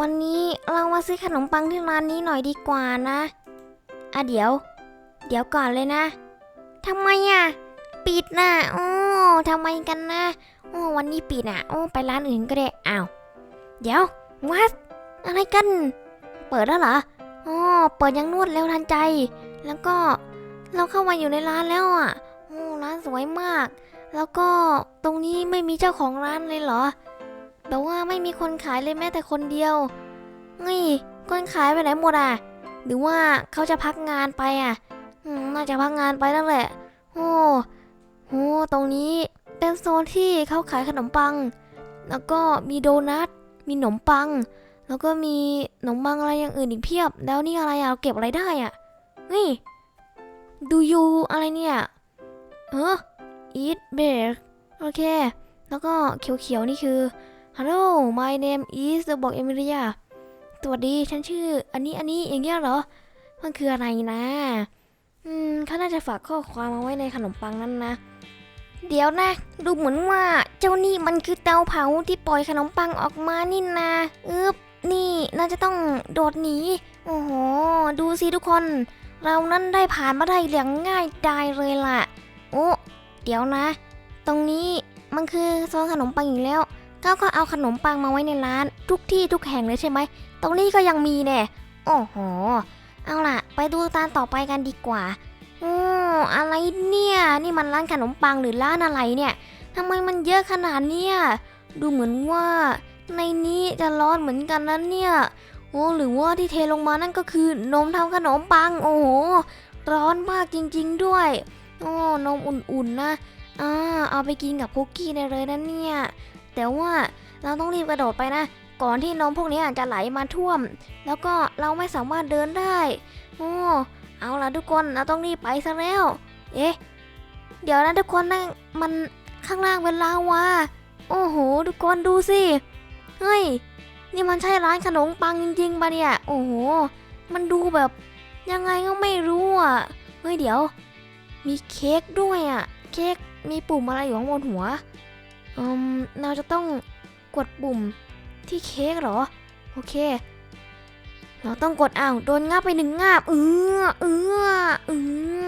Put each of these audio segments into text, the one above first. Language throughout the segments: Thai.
วันนี้เรามาซื้อขนมปังที่ร้านนี้หน่อยดีกว่านะ อะเดี๋ยว เดี๋ยวก่อนเลยนะทำไมอะ ปิดน่ะ โอ้ทำไมกันนะ โอ้วันนี้ปิดอะ โอ้ไปร้านอื่นก็ได้ อ้าว เดี๋ยววัดอะไรกัน เปิดแล้วเหรออ๋อเปิดยังนวดเร็วทันใจ แล้วก็เราเข้ามาอยู่ในร้านแล้วอะ โอ้ร้านสวยมาก แล้วก็ตรงนี้ไม่มีเจ้าของร้านเลยเหรอ แบบว่าไม่มีคนขายเลยแม้แต่คนเดียวนี่คนขายไปไหนหมดอะ หรือว่าเขาจะพักงานไปอะน่าจะพักงานไปนั่นแหละ โอ้โหตรงนี้เป็นโซนที่เขาขายขนมปัง แล้วก็มีโดนัท มีขนมปัง แล้วก็มีขนมปังอะไรอย่างอื่นอีกเพียบ แล้วนี่อะไรอะเราเก็บอะไรได้อะนี่ดูยูอะไรเนี่ยเออ eat bear โอเค แล้วก็เขียวๆนี่คือ Hello my name is บอกเอมิเลียสวัสดีฉันชื่อ อันนี้อันนี้อย่างเงี้ยเหรอ มันคืออะไรนะ อืมเขาน่าจะฝากข้อความมาไว้ในขนมปังนั้นนะ เดี๋ยวนะ ดูเหมือนว่าเจ้านี่มันคือเตาเผาที่ปล่อยขนมปังออกมานี่นะอึบนี่น่าจะต้องโดดหนี โอ้โห ดูสิทุกคน เรานั้นได้ผ่านมาได้อย่างง่ายดายเลยล่ะ โอ้ เดี๋ยวนะ ตรงนี้มันคือโซนขนมปังอีกแล้ว ก้าวก็เอาขนมปังมาไว้ในร้าน ทุกที่ทุกแห่งเลยใช่ไหมตรงนี้ก็ยังมีแน่โอ้โห เอาล่ะ ไปดูตานต่อไปกันดีกว่าโอ้อะไรเนี่ย นี่มันร้านขนมปังหรือร้านอะไรเนี่ยทำไมมันเยอะขนาดเนี้ยดูเหมือนว่าในนี้จะร้อนเหมือนกันนะเนี่ย โอ้หรือว่าที่เทลงมานั่นก็คือนมทำขนมปัง โอ้โห ร้อนมากจริง ๆ ด้วย โอ้นมอุ่นๆนะ อ่า เอาไปกินกับคุกกี้ได้เลยนะเนี่ย แต่ว่าเราต้องรีบกระโดดไปนะ ก่อนที่นมพวกนี้จะไหลมาท่วม แล้วก็เราไม่สามารถเดินได้โอ้เอาละทุกคนเราต้องรีบไปซะแล้ว เอ๊ะ เดี๋ยวนะทุกคนนั่นมันข้างล่างเป็นลาวาโอ้โห ทุกคนดูสิ เฮ้ย นี่มันใช่ร้านขนมปังจริงๆปะเนี่ย โอ้โห มันดูแบบยังไงก็ไม่รู้อะ เฮ้ยเดี๋ยว มีเค้กด้วยอะ เค้กมีปุ่มอะไรอยู่ข้างบนหัว อืมเราจะต้องกดปุ่มที่เค้กเหรอ โอเค เราต้องกดอ้าวโดนงับไปหนึ่งงับเออเออเอ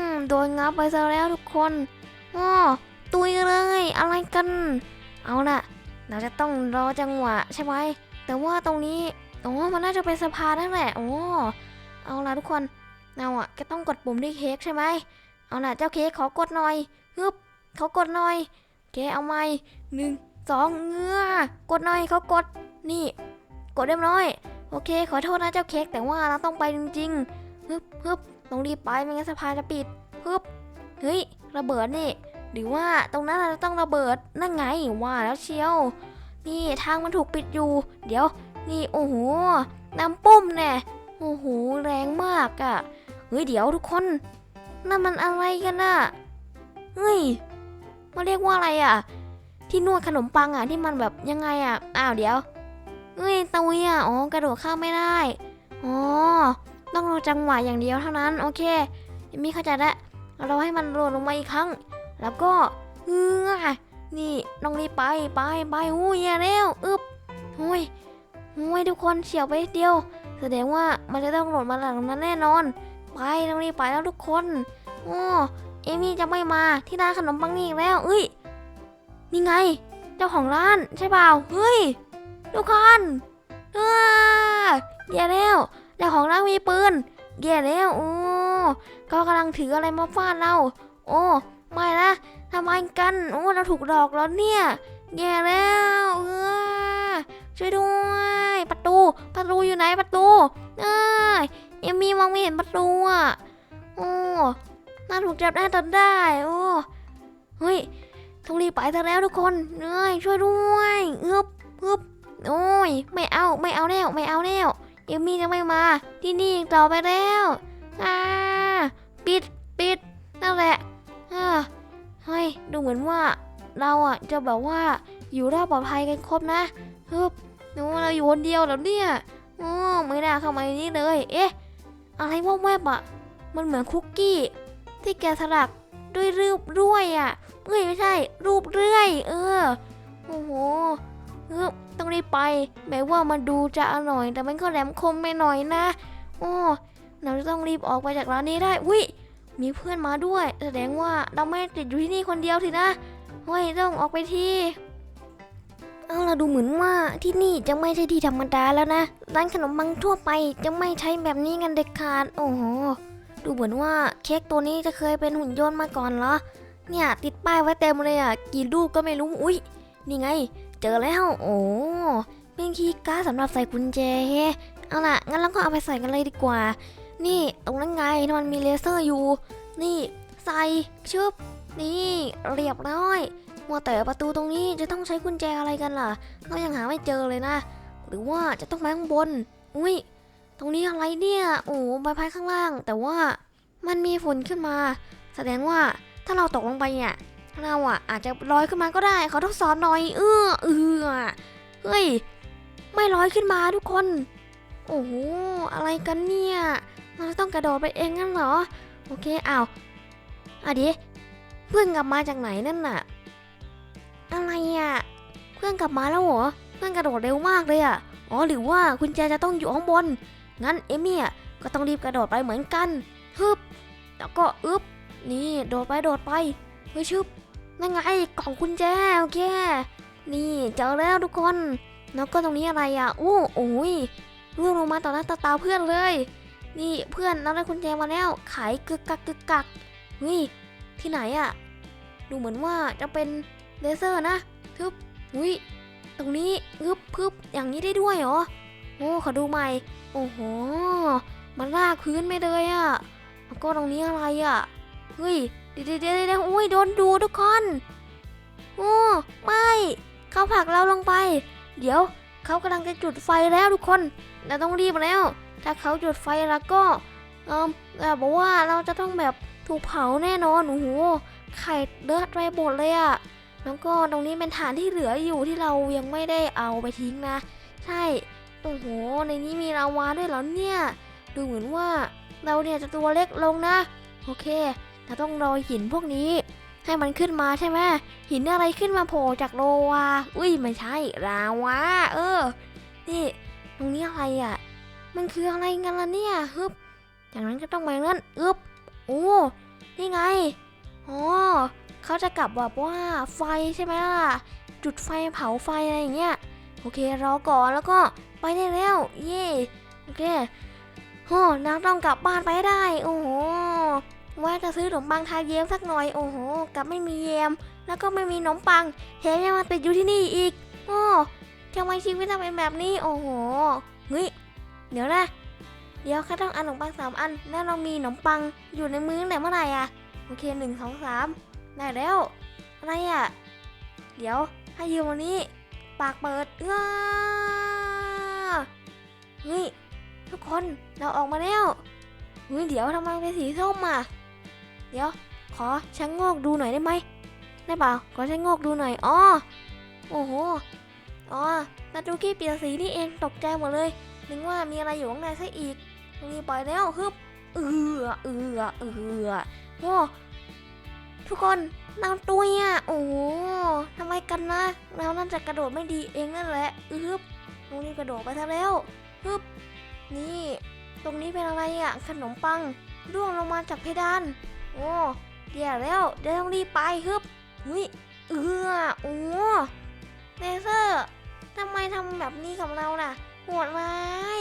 อโดนงับไปซะแล้วทุกคนอ้อตุยเลยอะไรกัน เอาล่ะ เราจะต้องรอจังหวะใช่ไหมแต่ว่าตรงนี้โอ้มันน่าจะเป็นสะพานนั่นแหละโอ้เอาล่ะทุกคนเราอะก็ต้องกดปุ่มที่เค้กใช่ไหมเอาล่ะเจ้าเค้กขอกดหน่อยฮึบเขากดหน่อย โอเคเอาไหมหนึ่งสองเงือกดหน่อยเขากดนี่ กดเรียบร้อย โอเค ขอโทษนะเจ้าเค้กแต่ว่าเราต้องไปจริงๆฮึบฮึบต้องรีบไปไม่งั้นสะพานจะปิดฮึบเฮ้ยระเบิดนี่ หรือว่าตรงนั้นเราจะต้องระเบิดนั่นไงว่าแล้วเชียว นี่ทางมันถูกปิดอยู่ เดี๋ยว นี่โอ้โหน้ำปุ้มแน่โอ้โหแรงมากอะ่ะเฮ้ยเดี๋ยวทุกคนนั่นมันอะไรกันน่ะเฮ้ย มันเรียกว่าอะไรอะ ที่นวดขนมปังอะที่มันแบบยังไงอะอ้าวเดี๋ยวเอ้ยตุยอะอ๋อกระโดดข้ามไม่ได้อ๋อต้องรอจังหวะอย่างเดียวเท่านั้น โอเคมีเข้าใจแล้วเราให้มันโดดลงมาอีกครั้ง แล้วก็เฮ้อนี่ต้องรีบไปไปไปอู้ยอย่าเร็วอึบโอ้ยโอ้ยทุกคนเฉียวไปเดียว แสดงว่ามันจะต้องโดดมาหลังนั้นแน่นอน ไปต้องรีบไปแล้วทุกคนโอ้ เอมี่จะไม่มาที่ร้านขนมปังนี่แล้วเอ้ยนี่ไง เจ้าของร้านใช่เปล่าเฮ้ยทุกคนเอ้อแย่แล้วเจ้าของร้านมีปืนแย่แล้วโอ้ก็กำลังถืออะไรมาฟาดเรา โอ้ไม่นะทำไมกันโอ้เราถูกหลอกแล้วเนี่ยแย่แล้วเออช่วยด้วยประตูประตูอยู่ไหนประตูเอ้ยเอมี่มองไม่เห็นประตูอะโอ้ น่าถูกจับได้จนได้ โอ้เฮ้ยต้องรีบไปซะแล้วทุกคนเอ้ยช่วยด้วยเอึบเอึบโอ้ยไม่เอาไม่เอาแล้วไม่เอาแล้วเอมมี่จะไม่มา ที่นี่อีกต่อไปแล้วอ่าปิดปิดนั่นแหละอ่าเฮ้ยดูเหมือนว่า เราอะจะแบบว่าอยู่รอดปลอดภัยกันครบนะฮึบโอ้เราอยู่คนเดียวแล้วเนี่ยโอ้ไม่น่าเข้ามาในนี้เลย เอ๊ะ อะไรวอกแวบอะ มันเหมือนคุกกี้ ที่แกสลักด้วยรูปด้วยอะเอ้ยไม่ใช่ รูปเรื่อย เออโอ้โหเออต้องรีบไป แม้ว่ามันดูจะอร่อย แต่มันก็แหลมคมไปหน่อยนะโอ้เราจะต้องรีบออกไปจากร้านนี้ได้วิมีเพื่อนมาด้วย แสดงว่าเราไม่ติดอยู่ที่นี่คนเดียวสินะเฮ้ยต้องออกไปทีเอาเราดูเหมือนว่าที่นี่จะไม่ใช่ที่ธรรมดาแล้วนะ ร้านขนมปังทั่วไปจะไม่ใช้แบบนี้กันเด็ดขาด โอ้โห ดูเหมือนว่าเค้กตัวนี้จะเคยเป็นหุ่นยนต์มาก่อนเหรอ เนี่ยติดป้ายไว้เต็มเลยอะ กี่รูปก็ไม่รู้ อุ้ยนี่ไง เจอแล้ว โอ้เป็นคีย์การ์ดสำหรับใส่กุญแจเฮเอาล่ะ งั้นเราก็เอาไปใส่กันเลยดีกว่า นี่ตรงนั้นไงมันมีเลเซอร์อยู่ นี่ใส่ชึบ นี่เรียบร้อยมัวแต่ประตูตรงนี้จะต้องใช้กุญแจอะไรกันล่ะ เรายังหาไม่เจอเลยนะ หรือว่าจะต้องไปข้างบน อุ้ย ตรงนี้อะไรเนี่ย โอ้ใบพัดข้างล่าง แต่ว่ามันมีฝุ่นขึ้นมา แสดงว่าถ้าเราตกลงไปเนี่ย เราอะอาจจะลอยขึ้นมาก็ได้เขาทดสอบหน่อย เออเออเฮ้ย ไม่ลอยขึ้นมาทุกคน โอ้โห อะไรกันเนี่ย เราจะต้องกระโดดไปเองงั้นเหรอ โอเคอ้าวอะดิเพื่อนกลับมาจากไหนนั่นน่ะ อะไรอะ เพื่อนกลับมาแล้วเหรอ เพื่อนกระโดดเร็วมากเลยอะ อ๋อหรือว่าคุณแจจะต้องอยู่ข้างบน งั้นเอมี่อะก็ต้องรีบกระโดดไปเหมือนกันฮึบแล้วก็อึบนี่โดดไปโดดไปเฮ้ยชึบนั่นไงกล่องกุญแจโอเค นี่เจอแล้วทุกคนแล้วก็ตรงนี้อะไรอะโอ้โอ้ยร่วงลงมาต่อหน้าต่อตาเพื่อนเลย นี่เพื่อนเราได้กุญแจมาแล้วไขกึกกักกึกกักนี่ที่ไหนอะดูเหมือนว่าจะเป็นเลเซอร์นะทึบอุ้ยตรงนี้อึบพึบอย่างนี้ได้ด้วยเหรอ โอ้ขอดูใหม่ โอ้โห มันลากพื้นไม่เลยอะแล้วก็ตรงนี้อะไรอะ เฮ้ย เดี๋ยวเดี๋ยวอุ้ยโดนดูทุกคนโอ้ไม่เขาผลักเราลงไป เดี๋ยวเขากำลังจะจุดไฟแล้วทุกคนเราต้องรีบแล้ว ถ้าเขาจุดไฟแล้วก็เออแบบบอกว่าเราจะต้องแบบถูกเผาแน่นอนโอ้โหไข่เลือดไปหมดเลยอะแล้วก็ตรงนี้เป็นฐานที่เหลืออยู่ที่เรายังไม่ได้เอาไปทิ้งนะ ใช่ โอ้โห ในนี้มีลาวาด้วยเหรอเนี่ย ดูเหมือนว่าเราเนี่ยจะตัวเล็กลงนะ โอเคเราต้องรอหินพวกนี้ ให้มันขึ้นมาใช่ไหมหินอะไรขึ้นมาโผล่จากโลวา อุ้ยไม่ใช่ลาวา เออ นี่ ตรงนี้อะไรอะ มันคืออะไรกันล่ะเนี่ยฮึบจากนั้นก็ต้องไปนั่นอึบโอ้นี่ไง อ๋อเขาจะกลับแบบว่าไฟใช่ไหมล่ะ จุดไฟเผาไฟอะไรอย่างเงี้ย โอเครอก่อนแล้วก็ ไปได้แล้ว เย่โอเคโอ้น้าต้องกลับบ้านไปได้ โอ้โหว่าจะซื้อขนมปังทาเยมสักหน่อย โอ้โหกลับไม่มีเยม แล้วก็ไม่มีขนมปังแถมยังมาติดอยู่ที่นี่อีก โอ้ทำไมชีวิตทำเป็นแบบนี้ โอ้โหเฮ้ยเดี๋ยวนะ เดี๋ยวแค่ต้องอันขนมปังสามอัน แล้วเรามีขนมปังอยู่ในมือตั้งแต่เมื่อไหร่อะโอเคหนึ่งสองสามได้แล้ว อะไรอะเดี๋ยวให้ยืมวันนี้ ปากเปิดอ้า เฮ้ยทุกคนเราออกมาแล้วเฮ้ยเดี๋ยวทำไมเป็นสีส้มอะ เดี๋ยว ขอชะโงกดูหน่อยได้ไหมได้เปล่าขอชะโงกดูหน่อยอ๋อโอ้โหอ๋อนาจูกี้เปลี่ยนสีนี่เองตกใจหมดเลยนึกว่ามีอะไรอยู่ข้างในซะอีกตรงนี้ปล่อยแล้วฮึบเอือเอือเอือโอ้ทุกคนเราตุยอะโอ้โหทำไมกันนะเราน่าจะกระโดดไม่ดีเองนั่นแหละอึบ ตรงนี้กระโดดไปซะแล้วฮึบนี่ ตรงนี้เป็นอะไรอะ ขนมปังร่วงลงมาจากเพดาน โอ้เดี๋ยวแล้วเดี๋ยวต้องรีบไปฮึบหุยเอือโอ้เลเซอร์ทำไมทำแบบนี้กับเราน่ะโหดร้าย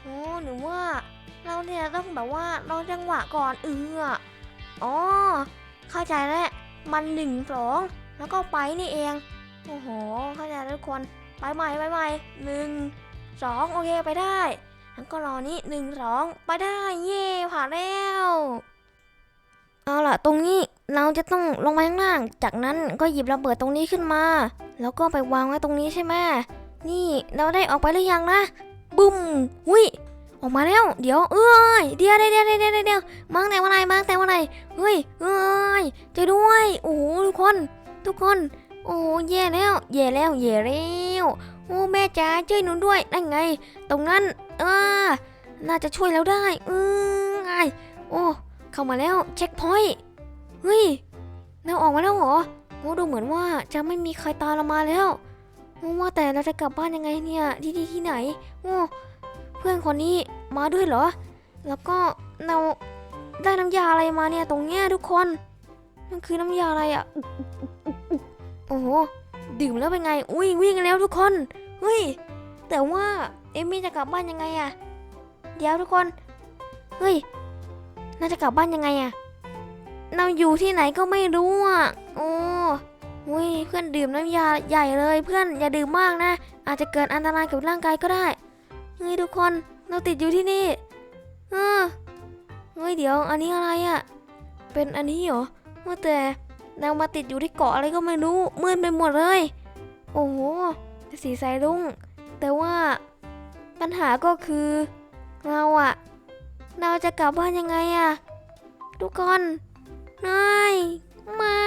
โอ้หรือว่า เราเนี่ยต้องแบบว่าราจังหวะก่อนเอืออ๋อเข้าใจแล้วมันหนึ่งสองแล้วก็ไปนี่เอง โอ้โห เข้าใจแล้วทุกคน ไปใหม่ไปใหม่หนึ่งสองโอเคไปได้แล้วก็รอนี้หนึ่งสองไปได้เย่ผ่านแล้วเอาล่ะตรงนี้เราจะต้องลงไปข้างล่าง จากนั้นก็หยิบระเบิดตรงนี้ขึ้นมา แล้วก็ไปวางไว้ตรงนี้ใช่ไหมนี่เราได้ออกไปหรือยังนะบุ้มหุยออกมาแล้ว เดี๋ยวเอ้ยเดี๋ยวเดี๋ยวเดี๋ยวเดี๋ยวเดี๋ยวมังแต่วันไหนมังแต่วันไหนเฮ้ยเอ้ยจอด้วยโอ้โหทุกคน ทุกคน โอ้แย่แล้วแย่แล้วแย่แล้ว โอ้แม่จ๋าช่วยหนูด้วยนั่นไง ตรงนั้นเออน่าจะช่วยแล้วได้เออไงโอ้เข้ามาแล้วเช็คพอยต์เฮ้ยเราออกมาแล้วเหรอโอ้ดูเหมือนว่าจะไม่มีใครตามเรามาแล้วว่าแต่เราจะกลับบ้านยังไงเนี่ยที่นี่ที่ไหนโอ้เพื่อนคนนี้มาด้วยเหรอ แล้วก็เราได้น้ำยาอะไรมาเนี่ยตรงเนี้ยทุกคน มันคือน้ำยาอะไรอะ่ะ โอ้โห ดื่มแล้วเป็นไง อุ้ยวิ่งกันแล้วทุกคนเฮ้ยแต่ว่าเอมมี่จะกลับบ้านยังไงอะเดี๋ยวทุกคนเฮ้ยน่าจะกลับบ้านยังไงอะเราอยู่ที่ไหนก็ไม่รู้อะโอ้อุ้ยเพื่อนดื่มน้ำยาใหญ่เลย เพื่อนอย่าดื่มมากนะ อาจจะเกิดอันตรายกับร่างกายก็ได้เฮ้ยทุกคนเราติดอยู่ที่นี่เออเฮ้ยเดี๋ยวอันนี้อะไรอะ่ะเป็นอันนี้เหรอว่าแต่ เรามาติดอยู่ที่เกาะอะไรก็ไม่รู้มืดไปหมดเลย โอ้โหสีสายรุ้งแต่ว่าปัญหาก็คือเราอะเราจะกลับบ้านยังไงอะทุกคนนายไม่